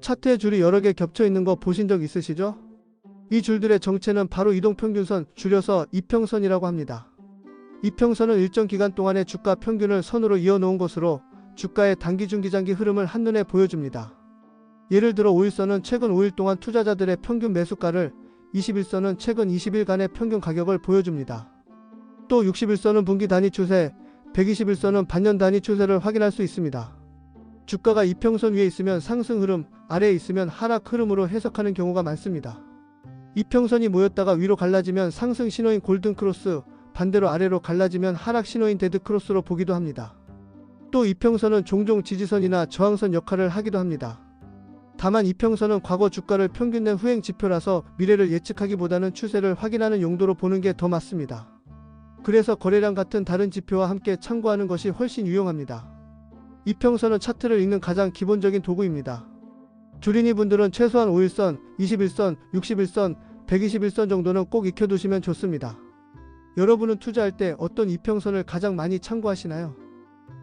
차트에 줄이 여러 개 겹쳐 있는 거 보신 적 있으시죠? 이 줄들의 정체는 바로 이동평균선, 줄여서 이평선이라고 합니다. 이평선은 일정 기간 동안의 주가 평균을 선으로 이어놓은 것으로 주가의 단기 중기장기 흐름을 한눈에 보여줍니다. 예를 들어 5일선은 최근 5일 동안 투자자들의 평균 매수가를 21선은 최근 20일간의 평균 가격을 보여줍니다. 또 61선은 분기 단위 추세, 121선은 반년 단위 추세를 확인할 수 있습니다. 주가가 이평선 위에 있으면 상승 흐름, 아래에 있으면 하락 흐름으로 해석하는 경우가 많습니다. 이평선이 모였다가 위로 갈라지면 상승 신호인 골든 크로스, 반대로 아래로 갈라지면 하락 신호인 데드 크로스로 보기도 합니다. 또 이평선은 종종 지지선이나 저항선 역할을 하기도 합니다. 다만 이평선은 과거 주가를 평균 낸 후행 지표라서 미래를 예측하기보다는 추세를 확인하는 용도로 보는 게 더 맞습니다. 그래서 거래량 같은 다른 지표와 함께 참고하는 것이 훨씬 유용합니다. 이평선은 차트를 읽는 가장 기본적인 도구입니다. 주린이 분들은 최소한 5일선, 21선, 61선, 121선 정도는 꼭 익혀두시면 좋습니다. 여러분은 투자할 때 어떤 이평선을 가장 많이 참고하시나요?